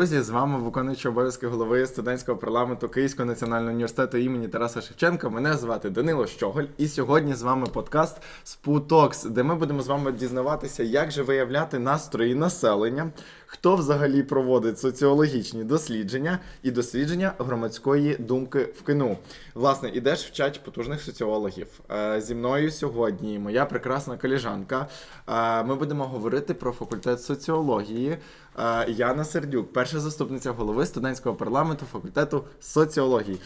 Друзі! З вами виконуючий обов'язки голови студентського парламенту Київського національного університету імені Тараса Шевченка. Мене звати Данило Щоголь, і сьогодні з вами подкаст Спутокс, де ми будемо з вами дізнаватися, як же виявляти настрої населення, хто взагалі проводить соціологічні дослідження і дослідження громадської думки в КНУ. Власне, ідеш вчать потужних соціологів. Е, Зі мною сьогодні моя прекрасна коліжанка. Е, Ми будемо говорити про факультет соціології. Яна Сердюк, перша заступниця голови студентського парламенту факультету соціології.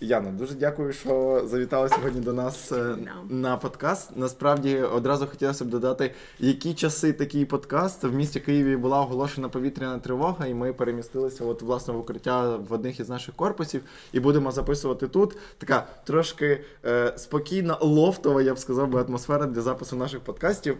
Яна, дуже дякую, що завітала сьогодні до нас е, на подкаст. Насправді одразу хотілося б додати, які часи такий подкаст в місті Києві була оголошена повітряна тривога, і ми перемістилися от власне в укриття в одних із наших корпусів і будемо записувати тут. Така трошки е, спокійна, лофтова, я б сказав би, атмосфера для запису наших подкастів.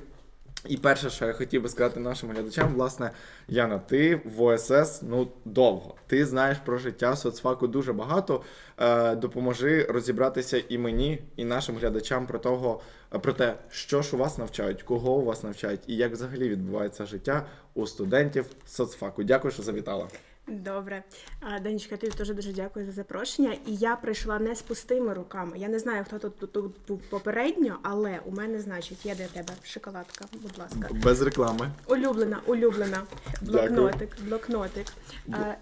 І перше, що я хотів би сказати нашим глядачам, власне, Яна, ти в ОСС ну довго. Ти знаєш про життя соцфаку дуже багато. Е, допоможи розібратися і мені, і нашим глядачам про того, про те, що ж у вас навчають, кого у вас навчають, і як взагалі відбувається життя у студентів соцфаку. Дякую, що завітала. Добре. Данічка, тобі теж дуже дякую за запрошення. І я прийшла не з пустими руками. Я не знаю, хто тут, тут, тут був попередньо, але у мене, значить, є для тебе шоколадка, будь ласка. Без реклами. Улюблена, улюблена. Дякую. Блокнотик, блокнотик.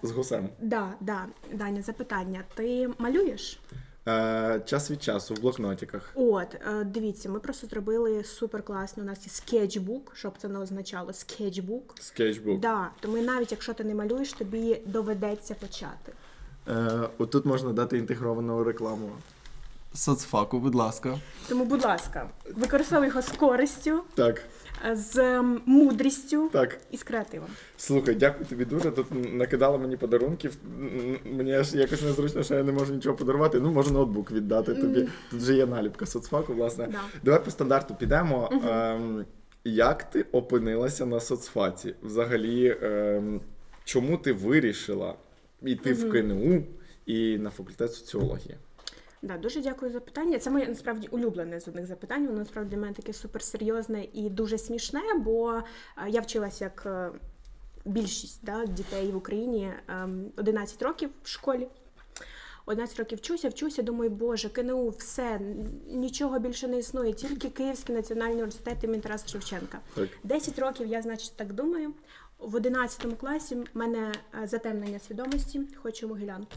З гусем. да, да, Даня, запитання. Ти малюєш? Е, час від часу в блокнотиках. От, е, дивіться, ми просто зробили супер класно. У нас є скетчбук, щоб це не означало скетчбук. Скетчбук. Да, тому навіть якщо ти не малюєш, тобі доведеться почати. Е, отут можна дати інтегровану рекламу. Соцфаку, будь ласка. Тому, будь ласка, використовуй його з користю, Так, з ем, мудрістю так. і з креативом. Слухай, дякую тобі дуже. Тут накидала мені подарунків. Мені аж якось незручно, що я не можу нічого подарувати. Ну, можу ноутбук віддати тобі. Тут вже є наліпка соцфаку, власне. Да. Давай по стандарту підемо. Ем, як ти опинилася на соцфаці? Взагалі, ем, чому ти вирішила йти в КНУ і на факультет соціології? Да, дуже дякую за питання. Це моє насправді улюблене з одних запитань. Воно насправді для мене таке суперсерйозне і дуже смішне, бо е, я вчилася як е, більшість да, дітей в Україні ем, 11 років в школі. 11 років вчуся, вчуся, думаю, боже, КНУ, все, нічого більше не існує, тільки Київський національний університет імені Тараса Шевченка. Так. 10 років я, значить, так думаю. В 11 класі в мене е, затемнення свідомості, хочу могилянку.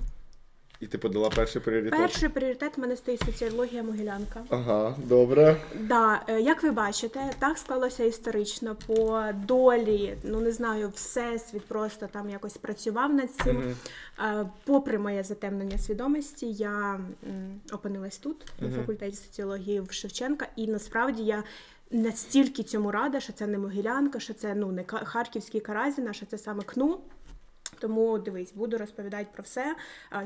І ти подала перший пріоритет? Перший пріоритет в мене стоїть соціологія могилянка. Ага, добре. Да, е, як ви бачите, так склалося історично по долі. Ну не знаю, всесвіт просто там якось працював над цим. Мгм. Е, Попри моє затемнення свідомості, я м, опинилась тут, на факультеті соціології в Шевченка, і насправді я. Настільки цьому рада, що це не Могилянка, що це ну не Ка- Харківський Каразін, а що це саме КНУ. Тому дивись, буду розповідати про все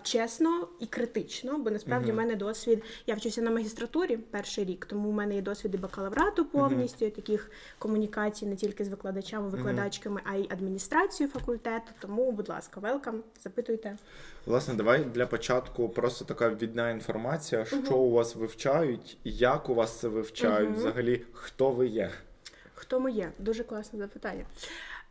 чесно і критично, бо насправді в Мгм. мене досвід. Я вчуся на магістратурі перший рік, тому в мене є досвід і бакалаврату повністю, і таких комунікацій не тільки з викладачами, викладачками, а й адміністрацією факультету. Тому, будь ласка, велкам, запитуйте. Власне, давай для початку просто така відна інформація, що у вас вивчають, як у вас це вивчають, Мгм. взагалі, хто ви є. Хто ми є? Дуже класне запитання.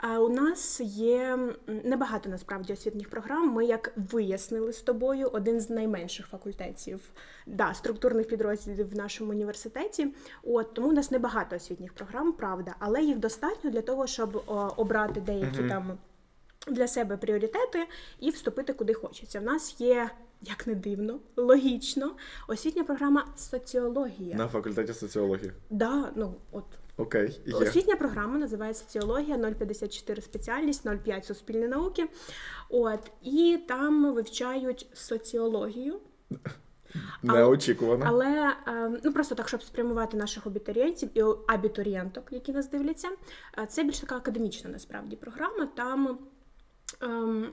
А у нас є небагато насправді освітніх програм. Ми, як вияснили з тобою, один з найменших факультетів, да, структурних підрозділів в нашому університеті. От тому у нас небагато освітніх програм, правда, але їх достатньо для того, щоб о, обрати деякі Мгм. там для себе пріоритети і вступити куди хочеться. В нас є. Як не дивно, логічно, освітня програма соціологія. На факультеті соціології. Да, ну от Окей, є. Освітня програма називається соціологія 054 спеціальність, 05 суспільні науки. От і там вивчають соціологію, Неочікувано. але е, ну просто так, щоб спрямувати наших абітурієнтів і абітурієнток, які нас дивляться. е, Це більш така академічна насправді програма. Там ем,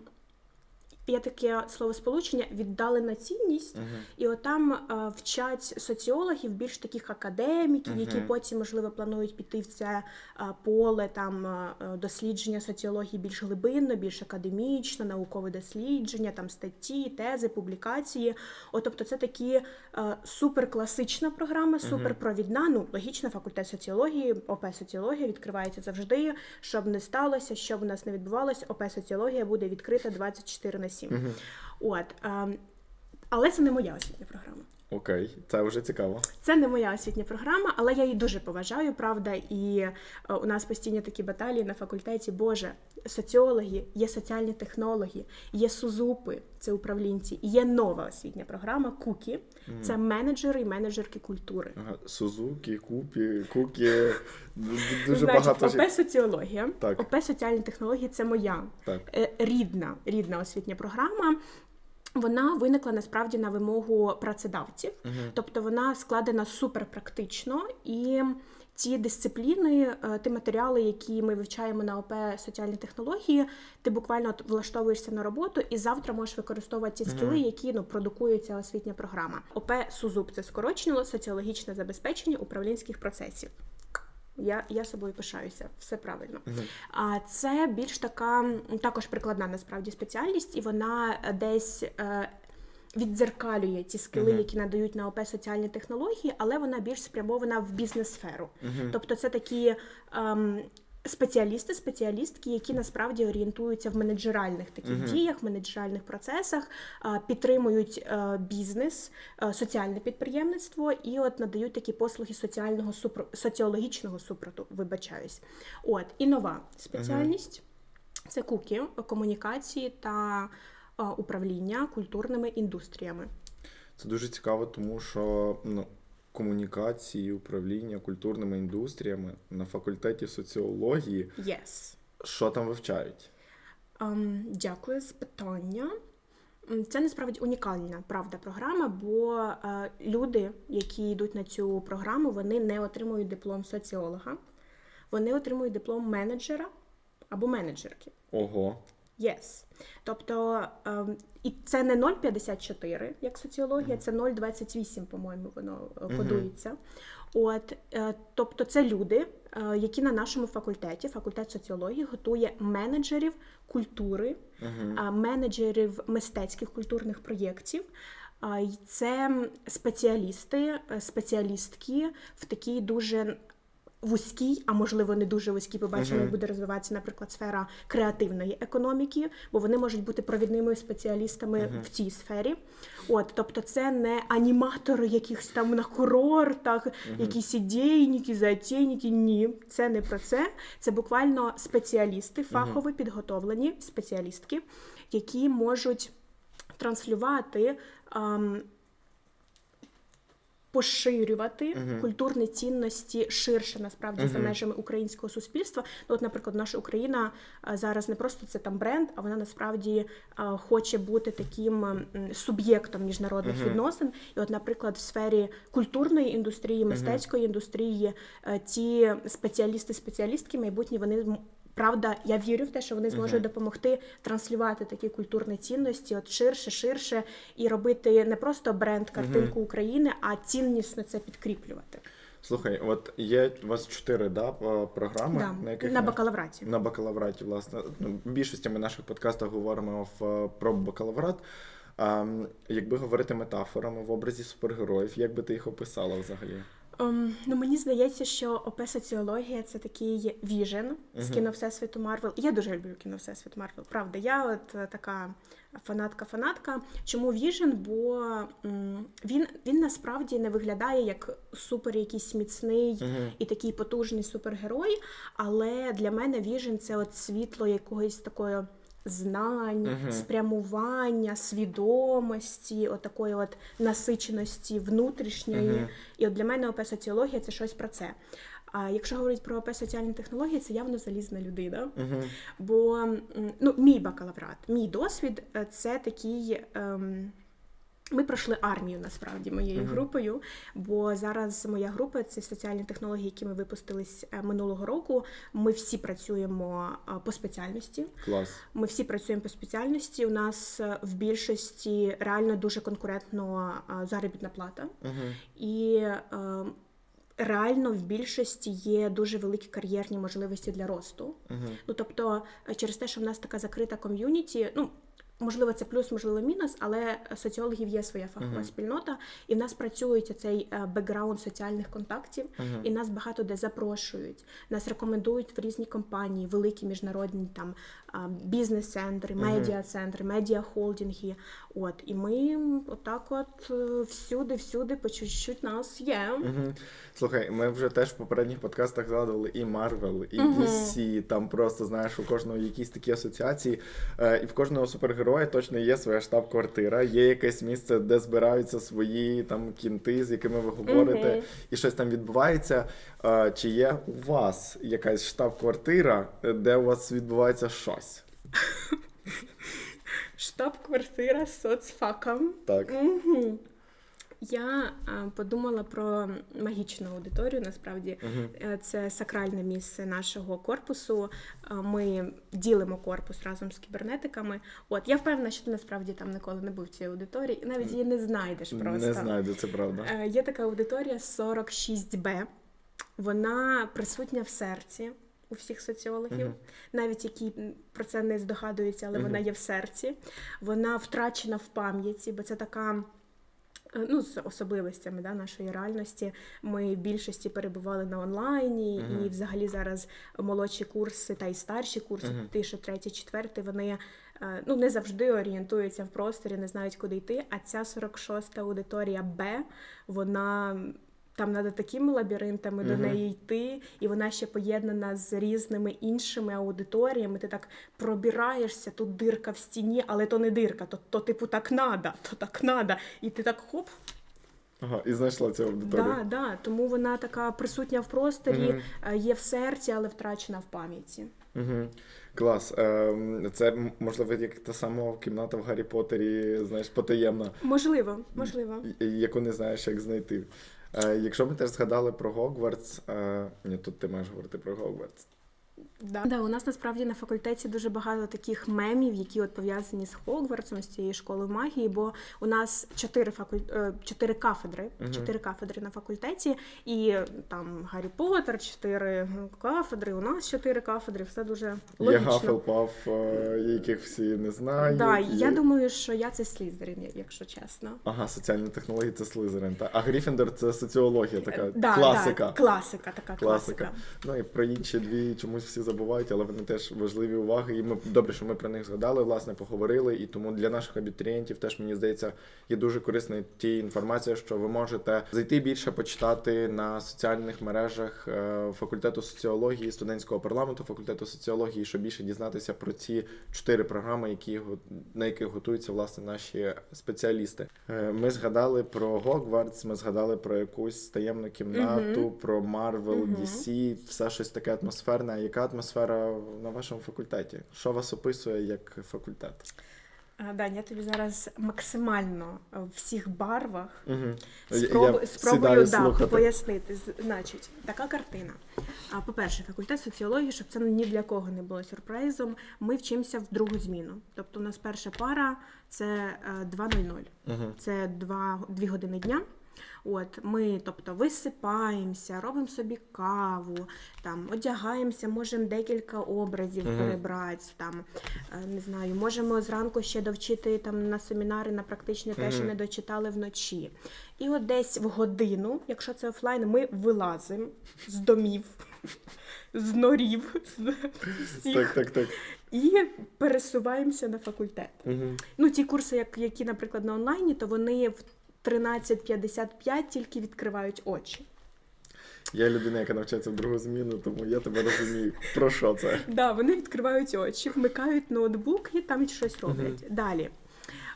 є таке словосполучення віддалена цінність, Мгм. і отам е, вчать соціологів, більш таких академіків, які потім, можливо, планують піти в це е, поле там е, дослідження соціології більш глибинно, більш академічно, наукове дослідження, там статті, тези, публікації. От, тобто, це такі е, суперкласична програма, суперпровідна. Ну, логічно, факультет соціології, ОП соціологія відкривається завжди. Щоб не сталося, що у нас не відбувалося, ОП соціологія буде відкрита 24 на 7. Мгм. От, а, але це не моя освітня програма. Окей, це вже цікаво. Це не моя освітня програма, але я її дуже поважаю, правда. І е, у нас постійні такі баталії на факультеті. Боже, соціологи, є соціальні технологи, є сузупи, це управлінці, і є нова освітня програма Кукі. Це менеджери і менеджерки культури. Ага, Сузуки, Купі, Кукі. Дуже Значить, багато. ОП соціологія, Так. ОП соціальні технології це моя Так. е, рідна, рідна освітня програма. Вона виникла насправді на вимогу працедавців, тобто вона складена суперпрактично і. Ті дисципліни, е, ті матеріали, які ми вивчаємо на ОП соціальні технології, ти буквально влаштовуєшся на роботу і завтра можеш використовувати ті скіли, які ну продукує ця освітня програма. ОП СУЗУП це скорочено соціологічне забезпечення управлінських процесів. Я, я собою пишаюся, все правильно. А це більш така також прикладна насправді спеціальність, і вона е, десь. Е, Віддзеркалює ті скили, Мгм. які надають на ОП соціальні технології, але вона більш спрямована в бізнес-сферу. Мгм. Тобто це такі ем, спеціалісти, спеціалістки, які насправді орієнтуються в менеджеральних таких Мгм. діях, менеджеральних процесах, підтримують е, бізнес, е, соціальне підприємництво і от надають такі послуги соціального супро... соціологічного супроту. Вибачаюсь. От і нова спеціальність це куки комунікації та е, управління культурними індустріями. Це дуже цікаво, тому що ну, комунікації, управління культурними індустріями на факультеті соціології. Yes. Що там вивчають? Ем, дякую за питання. Це насправді унікальна правда програма, бо е, люди, які йдуть на цю програму, вони не отримують диплом соціолога, вони отримують диплом менеджера або менеджерки. Ого. Yes. Тобто, ем, і це не 0,54, як соціологія, це 0,28, по-моєму, воно е, кодується. От, е, тобто, це люди, е, які на нашому факультеті, факультет соціології, готує менеджерів культури, менеджерів мистецьких культурних проєктів. Це спеціалісти, спеціалістки в такій дуже вузькій, а можливо не дуже вузькій, побачимо, як буде розвиватися, наприклад, сфера креативної економіки, бо вони можуть бути провідними спеціалістами в цій сфері. От, тобто, це не аніматори якихось там на курортах, якісь ідейники, затейники. Ні, це не про це. Це буквально спеціалісти, фахово підготовлені спеціалістки, які можуть транслювати. ам, Поширювати культурні цінності ширше насправді за межами українського суспільства. Ну, от, наприклад, наша Україна зараз не просто це там бренд, а вона насправді хоче бути таким суб'єктом міжнародних відносин. І, от, наприклад, в сфері культурної індустрії, мистецької індустрії, е, ті спеціалісти, спеціалістки майбутні, вони Правда, я вірю в те, що вони зможуть допомогти транслювати такі культурні цінності, от ширше, ширше, і робити не просто бренд, картинку України, а ціннісно це підкріплювати. Слухай, от є у вас чотири да, програми, Да, на яких на бакалавраті. На бакалавраті, власне. Ну, В більшості ми наших подкастах говоримо в, про бакалаврат. А, якби говорити метафорами в образі супергероїв, як би ти їх описала взагалі? Ем, ну мені здається, що ОП соціологія це такий віжен з кіно Всесвіту Марвел. Я дуже люблю кіно Всесвіт Марвел. Правда, я от е, така фанатка-фанатка. Чому віжен? Бо м, він, він насправді не виглядає як супер якийсь міцний і такий потужний супергерой. Але для мене віжен це от світло якогось такої. Знань, спрямування, свідомості, от такої от насиченості внутрішньої. І от для мене ОП соціологія це щось про це. А якщо говорити про ОП соціальні технології, це явно залізна людина. Бо ну, мій бакалаврат, мій досвід це такий. Ем, Ми пройшли армію насправді моєю Мгм. групою, бо зараз моя група це соціальні технології, які ми випустились е, минулого року. Ми всі працюємо е, по спеціальності. Клас. Ми всі працюємо по спеціальності. У нас е, в більшості реально дуже конкурентно заробітна плата, Угу. і реально в більшості є дуже великі кар'єрні можливості для росту. Угу. Ну тобто, через те, що в нас така закрита ком'юніті, ну. Можливо, це плюс, можливо, мінус, але соціологів є своя фахова Мгм. спільнота, і в нас працює цей е, бекграунд соціальних контактів, Мгм. і нас багато де запрошують. Нас рекомендують в різні компанії, великі міжнародні там бізнес-центри, медіа-центри, медіа-холдинги. От і ми отак, от е, всюди, всюди по чуть-чуть нас є. Угу. Слухай, ми вже теж в попередніх подкастах згадували і Marvel, і Мгм. DC. Там просто знаєш у кожного якісь такі асоціації. Е, і в кожного супергероя точно є своя штаб-квартира, є якесь місце, де збираються свої там кінти, з якими ви говорите, і щось там відбувається. Е, чи є у вас якась штаб-квартира, де у вас відбувається щось? Штаб-квартира з соцфаком. Так. Угу. Я а, подумала про магічну аудиторію. Насправді. Е, це сакральне місце нашого корпусу. Е, Ми ділимо корпус разом з кібернетиками. От я впевнена, що ти насправді там ніколи не був в цій аудиторії, і навіть її не знайдеш просто. Не знайду, це правда. Е, Є така аудиторія 46Б. Вона присутня в серці у всіх соціологів, навіть які про це не здогадуються, але вона є в серці. Вона втрачена в пам'яті, бо це така. е, Ну, з особливостями да, нашої реальності. Ми в більшості перебували на онлайні, Мгм. і взагалі зараз молодші курси та й старші курси, Мгм. ті, що третій, четвертий, вони е, ну, не завжди орієнтуються в просторі, не знають, куди йти. А ця 46-та аудиторія Б, вона там треба такими лабіринтами до неї йти, і вона ще поєднана з різними іншими аудиторіями. Ти так пробираєшся, тут дирка в стіні, але то не дирка, то, то типу так надо, то так надо. І ти так хоп, Ага, і знайшла цю аудиторію. да, да. Тому вона така присутня в просторі, е, є в серці, але втрачена в пам'яті. Угу. Клас. Ем, Це можливо як та сама кімната в Гаррі Поттері, знаєш, потаємна, Можливо, можливо. яку не знаєш, як знайти. Е, Якщо ми теж згадали про Гогвартс, е, ні, тут ти маєш говорити про Гогвартс. Да. Да, у нас насправді на факультеті дуже багато таких мемів, які от пов'язані з Хогвартсом, з цією школою магії, бо у нас чотири факуль... е, чотири кафедри, чотири кафедри на факультеті, і там Гаррі Поттер, чотири кафедри, у нас чотири кафедри, все дуже Є логічно. Гафелпаф, е, яких всі не знають. Да, є- я думаю, що я це Слізерин, якщо чесно. Ага, соціальні технології це Слизерин. Та. А Гріфіндор це соціологія, така Е, да, класика. Да, класика, така Класика. класика. Ну і про інші дві чомусь всі забувають, але вони теж важливі уваги. І ми добре, що ми про них згадали, власне, поговорили. І тому для наших абітурієнтів теж мені здається є дуже корисною ті інформація, що ви можете зайти більше почитати на соціальних мережах е, факультету соціології, студентського парламенту, факультету соціології, щоб більше дізнатися про ці чотири програми, які на яких готуються власне наші спеціалісти. Е, Ми згадали про Гогвартс, ми згадали про якусь таємну кімнату, Мгм. про Марвел, Мгм. DC, все щось таке атмосферне. А Яка атмосфера на вашому факультеті? Що вас описує як факультет? Дань, я тобі зараз максимально е, в всіх барвах Угу. Спробую, спробую да, пояснити. Значить, така картина. А, По-перше, факультет соціології, щоб це ні для кого не було сюрпризом. Ми вчимося в другу зміну. Тобто, у нас перша пара це е, 2.00. Угу. Це 2, 2 години дня. От ми, тобто, висипаємося, робимо собі каву, там одягаємося, можемо декілька образів Мгм. перебрати. Там е, не знаю, можемо зранку ще довчити там на семінари, на практичне те, що не дочитали вночі. І от десь в годину, якщо це офлайн, ми вилазимо з домів, з норів, з всіх Так, так, так. і пересуваємося на факультет. Угу. Ну, ті курси, як, які, наприклад, на онлайні, то вони в 13.55 тільки відкривають очі. Я людина, яка навчається в другу зміну, тому я тебе розумію. Про що це? Да, вони відкривають очі, вмикають ноутбук і там щось роблять. Далі.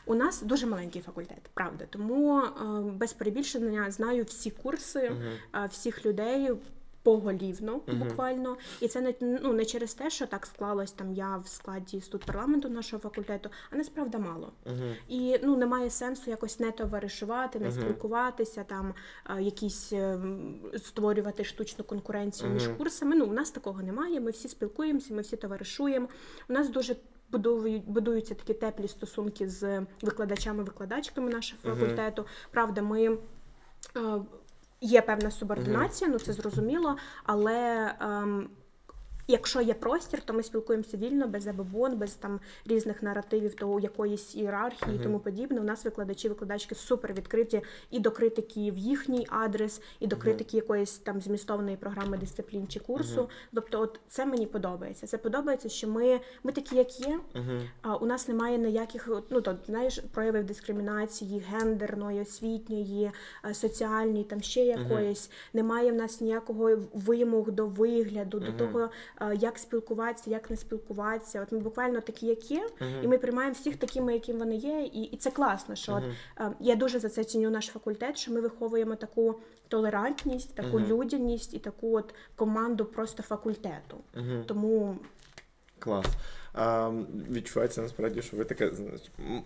У нас дуже маленький факультет, правда. Тому е, без перебільшення знаю всі курси, е, всіх людей. Поголівно, Мгм. буквально, і це не ну не через те, що так склалось там я в складі студ парламенту нашого факультету, а насправді мало. Угу. І ну немає сенсу якось не товаришувати, не Мгм. спілкуватися, там е, якісь е, створювати штучну конкуренцію між курсами. Ну у нас такого немає. Ми всі спілкуємося, ми всі товаришуємо. У нас дуже будують будуються такі теплі стосунки з викладачами, викладачками нашого факультету. Правда, ми. Є певна субординація, ну це зрозуміло, але ем, якщо є простір, то ми спілкуємося вільно, без забобон, без там різних наративів, то якоїсь ієрархії і тому подібне. У нас викладачі, викладачки супер відкриті і до критики в їхній адрес, і до критики якоїсь там змістовної програми дисциплін чи курсу. Тобто, от це мені подобається. Це подобається, що ми, ми такі, як є. А, у нас немає ніяких ну то знаєш проявів дискримінації, гендерної, освітньої, е, соціальної, там ще якоїсь. Немає в нас ніякого вимог до вигляду, до того, як спілкуватися, як не спілкуватися. От ми буквально такі, як є, і ми приймаємо всіх такими, яким вони є. І, і це класно. Що от, е, я дуже за це ціню наш факультет, що ми виховуємо таку толерантність, таку людяність і таку от команду просто факультету. Тому Клас. А, відчувається насправді, що ви така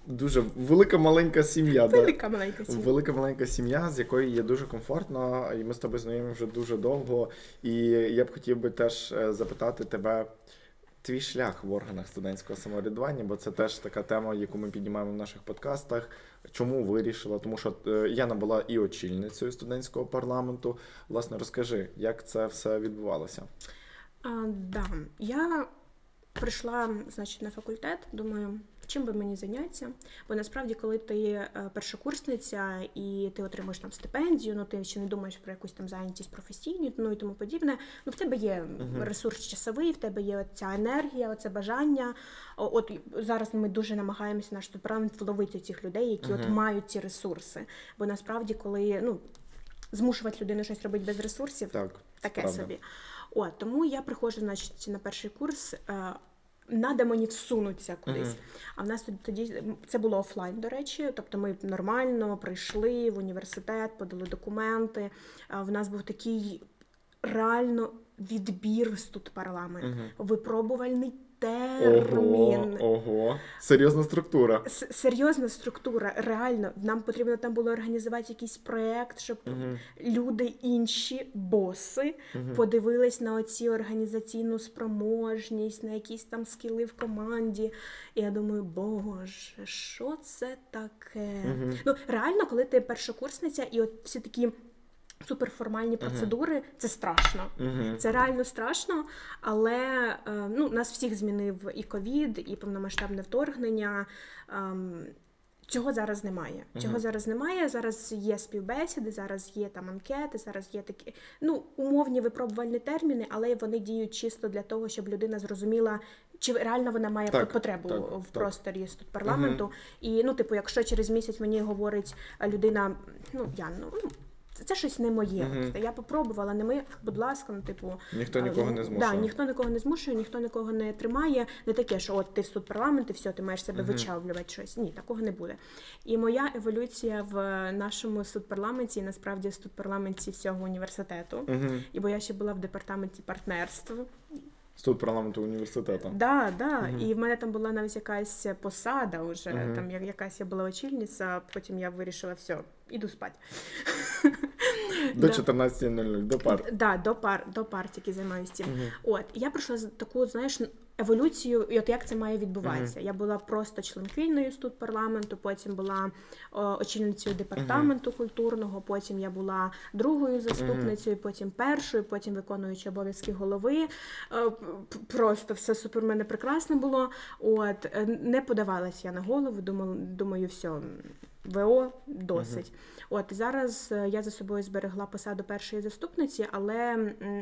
дуже велика маленька сім'я. велика маленька сім'я. Велика маленька сім'я, з якою є дуже комфортно, і ми з тобою знайомі вже дуже довго. І я б хотів би теж е, запитати тебе. Твій шлях в органах студентського самоврядування, бо це теж така тема, яку ми піднімаємо в наших подкастах. Чому вирішила? Тому що е, Яна була і очільницею студентського парламенту. Власне, розкажи, як це все відбувалося? А, да. Я прийшла, значить, на факультет, думаю, чим би мені зайнятися. Бо насправді, коли ти е, першокурсниця і ти отримуєш там стипендію, ну ти ще не думаєш про якусь там зайнятість професійну, ну і тому подібне. Ну, в тебе є ресурс часовий, в тебе є ця енергія, оце бажання. От зараз ми дуже намагаємося наш парламент вловити цих людей, які от мають ці ресурси. Бо насправді, коли ну змушувати людину щось робити без ресурсів, Так, таке правда. собі. От, тому я приходжу, значить, на перший курс. Е, Надо мені всунутися кудись. Мгм. А в нас тоді- тоді це було офлайн, до речі. Тобто ми нормально прийшли в університет, подали документи. В нас був такий реально відбір з тут парламент, Мгм. випробувальний термін. Ого, ого. Серйозна структура. С- Серйозна структура, реально. Нам потрібно там було організувати якийсь проєкт, щоб Мгм. люди інші боси Мгм. подивились на оці організаційну спроможність, на якісь там скіли в команді. І я думаю, боже, що це таке? Мгм. Ну реально, коли ти першокурсниця, і от всі такі суперформальні процедури, це страшно. Мгм. Це реально страшно, але е, ну, нас всіх змінив і ковід, і повномасштабне вторгнення. Ем, Цього зараз немає. Цього Мгм. зараз немає. Зараз є співбесіди, зараз є там анкети, зараз є такі ну умовні випробувальні терміни, але вони діють чисто для того, щоб людина зрозуміла, чи реально вона має Так, потребу так, в так. просторі тут парламенту. І ну, типу, якщо через місяць мені говорить людина, ну я ну. Це- Це щось не моє. Мгм. Я попробувала, не моє, будь ласка, ну типу, Ніхто нікого не змушує. Да, ніхто нікого не змушує, ніхто нікого не тримає. Не таке, що от ти в суд парламент, і все, ти маєш себе Мгм. вичавлювати щось. Ні, такого не буде. І моя еволюція в нашому судпарламенті, і насправді в судпарламенті всього університету. Мгм. І бо я ще була в департаменті партнерства. Студ парламенту університету. Да, да. Угу. І в мене там була навіть якась посада вже. Угу. Там я- якась я була очільниця, потім я вирішила, все, іду спати. До Да. 14.00, до пар. Да, до пар до пар тільки займаюся цим. Мгм. От я пройшла таку, знаєш, еволюцію, і от як це має відбуватися. Я була просто членкиною тут парламенту, потім була о, очільницею департаменту культурного, потім я була другою заступницею, потім першою, потім виконуючи обов'язки голови. Е, Просто все супер мене прекрасно було. От е, не подавалась я на голову, думала, думаю, все. ВО досить. От зараз е, я за собою зберегла посаду першої заступниці, але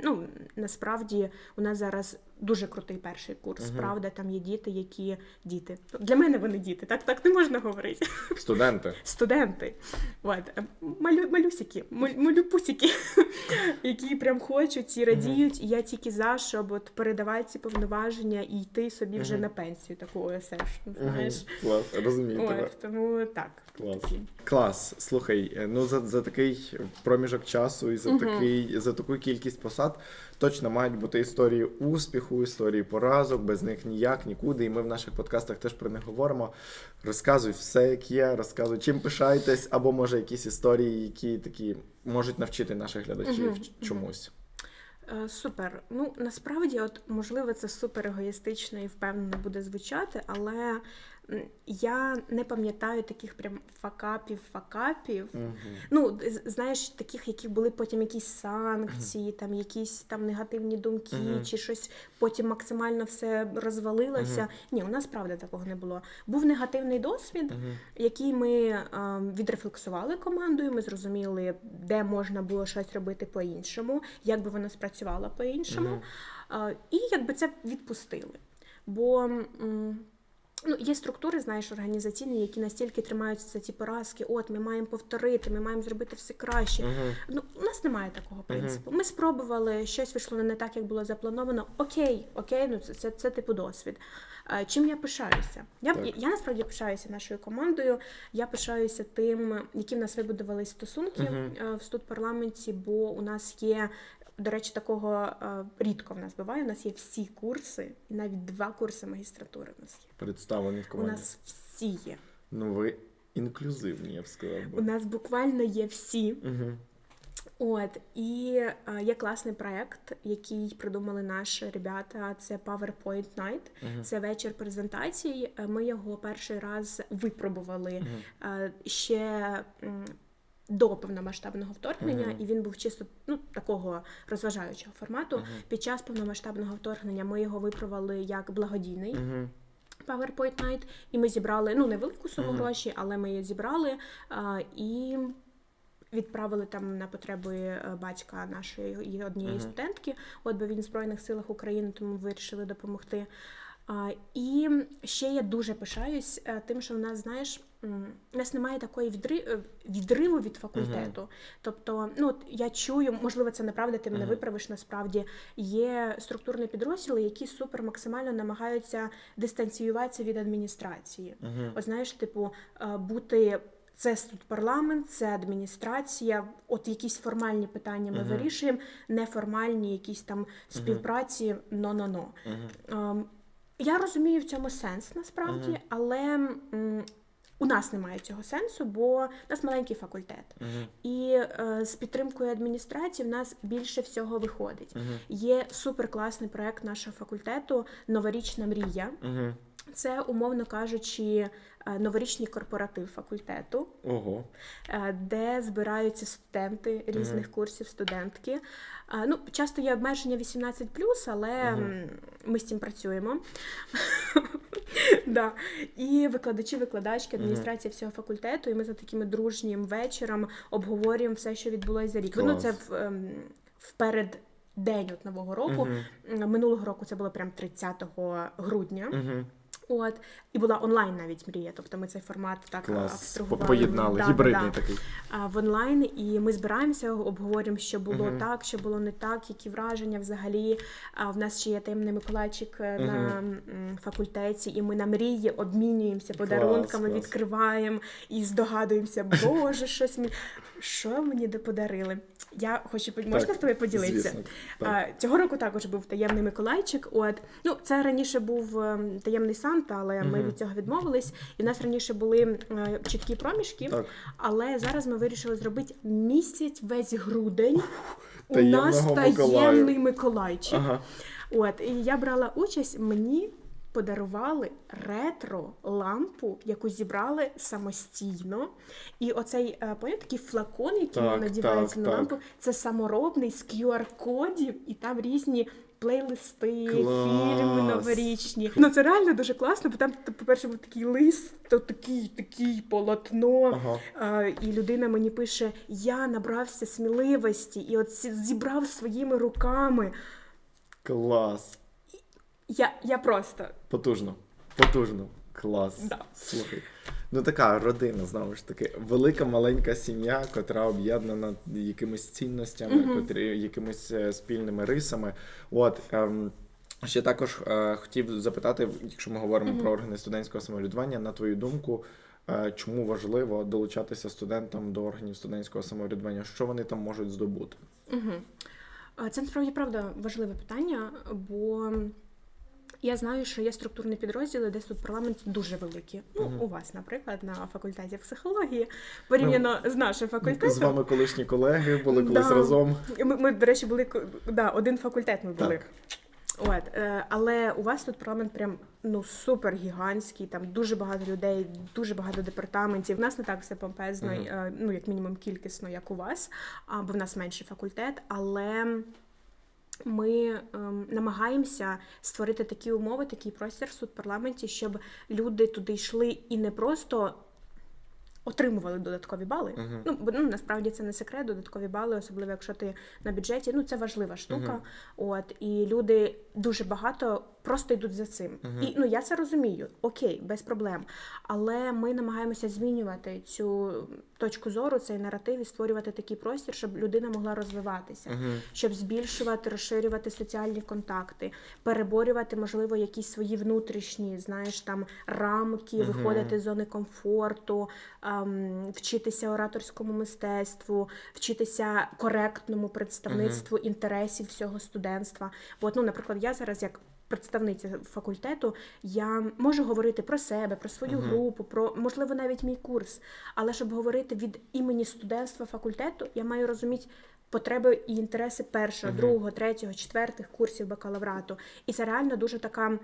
ну насправді у нас зараз дуже крутий перший курс. Мгм. Правда, там є діти, які діти. Для мене вони діти, так так не можна говорити. Студенти. Студенти, от е, малю, малюсики, маль- малюпусики, які прям хочуть і радіють. І я тільки за, щоб от передавати ці повноваження і йти собі вже на пенсію таку ОСФ, знаєш. Клас, розумію тебе. Тому так. Клас. Клас. Слухай, е, ну за, за такий проміжок часу і за такий за таку кількість посад точно мають бути історії успіху, історії поразок, без них ніяк, нікуди. І ми в наших подкастах теж про них говоримо. Розказуй все, як є, розказуй, чим пишаєтесь, або може якісь історії, які такі можуть навчити наших глядачів ч- чомусь. Е, Супер. Ну насправді, от можливо, це супер егоїстично і впевнено буде звучати, але я не пам'ятаю таких прям факапів, факапів. Угу. Ну, знаєш, таких, які були потім якісь санкції, там якісь там негативні думки, Мгм. чи щось потім максимально все розвалилося. Ні, у нас правда такого не було. Був негативний досвід, який ми е, відрефлексували командою. Ми зрозуміли, де можна було щось робити по-іншому, як би воно спрацювало по-іншому. Е, І якби це відпустили. Бо м, ну, є структури, знаєш, організаційні, які настільки тримаються за ці поразки. От ми маємо повторити, ми маємо зробити все краще. Угу. Ну, у нас немає такого принципу. Ми спробували, щось вийшло не так, як було заплановано. Окей, окей, ну це, це, це типу досвід. Чим я пишаюся? Я, Так. я, я насправді пишаюся нашою командою. Я пишаюся тим, які в нас вибудували стосунки е, в студпарламенті, бо у нас є. До речі, такого е, рідко в нас буває. У нас є всі курси, і навіть два курси магістратури в нас є. Представлені в У нас всі є. Ну ви інклюзивні, я б сказав. У нас буквально є всі. Угу. От і е, є класний проект, який придумали наші ребята. Це PowerPoint Night. Мгм. Це вечір презентацій. Ми його перший раз випробували Мгм. е, ще до повномасштабного вторгнення, Мгм. і він був чисто ну такого розважаючого формату. Мгм. Під час повномасштабного вторгнення ми його випробували як благодійний. PowerPoint Night, і ми зібрали ну невелику суму Мгм. грошей, але ми її зібрали а, і відправили там на потреби е, батька нашої однієї Мгм. студентки. От бо він в Збройних силах України, тому вирішили допомогти. І ще я дуже пишаюсь е, тим, що в нас, знаєш, у нас немає такої відри... е, відриву від факультету. Тобто, ну от я чую, можливо, це неправда, ти мене Мгм. виправиш. Насправді є структурні підрозділи, які супер максимально намагаються дистанціюватися від адміністрації. Угу. От знаєш, типу, е, бути. Це тут парламент, це адміністрація. От якісь формальні питання ми Мгм. вирішуємо, неформальні якісь там співпраці, но-но-но. Угу. Я розумію в цьому сенс насправді, Мгм. але м, у нас немає цього сенсу, бо у нас маленький факультет. Угу. І е, з підтримкою адміністрації в нас більше всього виходить. Угу. Є суперкласний проект нашого факультету Новорічна мрія. Угу. Це, умовно кажучи, е, новорічний корпоратив факультету, Ого. е, де збираються студенти різних курсів, студентки. Е, Ну, часто є обмеження 18+, але Мгм. ми з цим працюємо. Да. І викладачі, викладачки, адміністрація всього факультету, і ми за таким дружнім вечором обговорюємо все, що відбулося за рік. Ну, це в, ем, вперед день от Нового року. Угу. М, Минулого року це було прям 30 грудня. Угу. От і була онлайн навіть мрія. Тобто ми цей формат так Клас. Поєднали. Да, Гібридний да, такий. а, в онлайн, і ми збираємося, обговорюємо, що було Мгм. так, що було не так, які враження взагалі. А в нас ще є таємний Миколайчик е, на факультеті, і ми на мрії обмінюємося подарунками, клас. відкриваємо і здогадуємося, боже, щось мені що мені де подарили. Я хочу можна з тобою поділитися? Звісно. Так. А, Цього року також був таємний Миколайчик. От ну це раніше був ем, таємний Санта, але ми від цього відмовились. І в нас раніше були е, чіткі проміжки. Так. Але зараз ми вирішили зробити місяць весь грудень. У Таємного нас таємний Миколайчик. Ага. От і я брала участь. Мені подарували ретро лампу, яку зібрали самостійно. І оцей е, такий флакон, який Так, надівається так, на так. лампу, це саморобний з QR-кодів, і там різні. Плейлисти, Клас! фільми новорічні. Ну це реально дуже класно, бо там, по-перше, був такий лист, то такий, такий полотно. Ага. А, і людина мені пише: Я набрався сміливості і от зібрав своїми руками. Клас. Я, я просто Потужно. Потужно. Клас. Да. Слухай. Ну така родина, знову ж таки, велика маленька сім'я, котра об'єднана якимись цінностями, Мгм. котрі якимись е, спільними рисами. От ем, ще також е, хотів запитати, якщо ми говоримо Мгм. про органи студентського самоврядування, на твою думку, е, чому важливо долучатися студентам до органів студентського самоврядування? Що вони там можуть здобути? Угу. Це насправді правда важливе питання, бо я знаю, що є структурні підрозділи, де тут парламент дуже великі. Ну, Мгм. у вас, наприклад, на факультеті психології, порівняно з нашим факультетом. З вами колишні колеги були колись Да. разом. Ми, ми, до речі, були да, один факультет ми були. Так. От, е, але у вас тут парламент прям ну супер гігантський, там дуже багато людей, дуже багато департаментів. У нас не так все помпезно, е, ну як мінімум кількісно, як у вас, бо в нас менший факультет, але. Ми ем, намагаємося створити такі умови, такий простір в судпарламенті, щоб люди туди йшли і не просто отримували додаткові бали. Мгм. Ну, бо ну, насправді це не секрет, додаткові бали, особливо якщо ти на бюджеті. Ну, це важлива штука. Мгм. От і люди дуже багато просто йдуть за цим. Мгм. І ну я це розумію, окей, без проблем. Але ми намагаємося змінювати цю точку зору, цей наратив і створювати такий простір, щоб людина могла розвиватися Мгм. щоб збільшувати, розширювати соціальні контакти, переборювати, можливо, якісь свої внутрішні, знаєш, там рамки, Мгм. виходити з зони комфорту, ем, вчитися ораторському мистецтву, вчитися коректному представництву інтересів всього студентства. Бо, от, ну, наприклад, я зараз як. Представниця факультету, я можу говорити про себе, про свою Мгм. групу, про можливо навіть мій курс. Але щоб говорити від імені студентства факультету, я маю розуміти потреби і інтереси першого, Мгм. другого, третього, четвертих курсів бакалаврату. І це реально дуже така.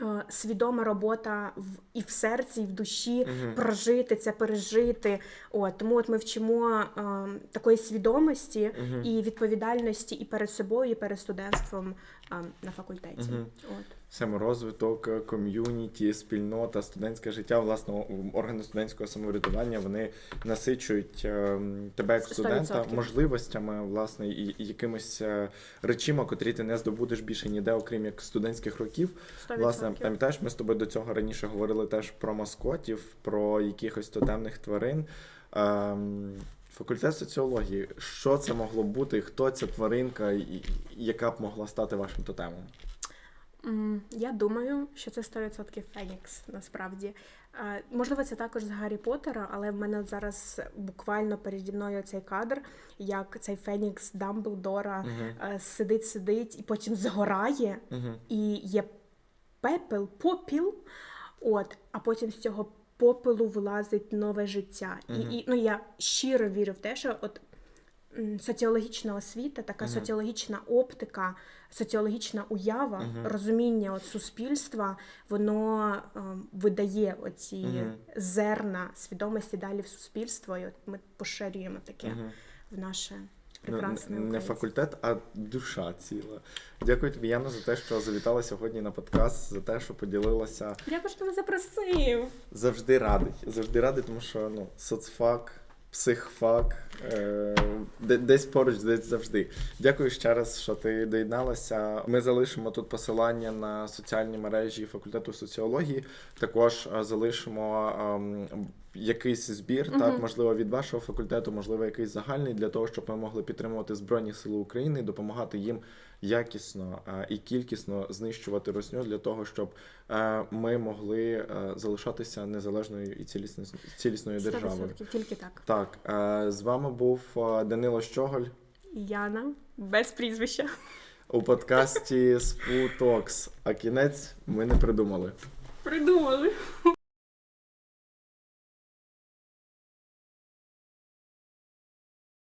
Е, Свідома робота в і в серці, і в душі угу. прожити це, пережити. От тому, от ми вчимо е, такої свідомості угу. і відповідальності і перед собою, і перед студентством е, на факультеті. Угу. От. Саморозвиток, е, ком'юніті, спільнота, студентське життя, власне, органи студентського самоврядування вони насичують е, тебе як студента відсотків. можливостями, власне, і, і якимись е, речима, котрі ти не здобудеш більше ніде, окрім як студентських років. Сто Власне, пам'ятаєш, ми з тобою до цього раніше говорили теж про маскотів, про якихось тотемних тварин. Ем, факультет соціології. Що це могло бути? Хто ця тваринка, і яка б могла стати вашим тотемом? Я думаю, що це 100% Фенікс, насправді. Можливо, це також з Гаррі Поттера, але в мене зараз буквально переді мною цей кадр, як цей Фенікс Дамблдора е, сидить, сидить і потім згорає, Угу. і є пепел, попіл. От, а потім з цього попелу вилазить нове життя. Мгм. І, і ну я щиро вірю в те, що от соціологічна освіта, така Мгм. соціологічна оптика, соціологічна уява, Мгм. розуміння от суспільства, воно ем, видає оці Мгм. зерна свідомості далі в суспільство, і от ми поширюємо таке Угу. в наше Не, прекрасне не факультет, а душа ціла. Дякую тобі, Яна, за те, що завітала сьогодні на подкаст, за те, що поділилася. Дякую, що мене запросив. Завжди радий. Завжди радий, тому що ну, соцфак, психфак, е, де- десь поруч, десь завжди. Дякую ще раз, що ти доєдналася. Ми залишимо тут посилання на соціальні мережі факультету соціології. Також е, залишимо ем, якийсь збір, Мгм. так, можливо, від вашого факультету, можливо, якийсь загальний, для того, щоб ми могли підтримувати Збройні Сили України і допомагати їм якісно е, і кількісно знищувати русню для того, щоб е, ми могли е, залишатися незалежною і цілісною, цілісною державою. тільки так. Так, з вами був Данило Щоголь Яна без прізвища. у подкасті Спутокс. А кінець ми не придумали. Придумали.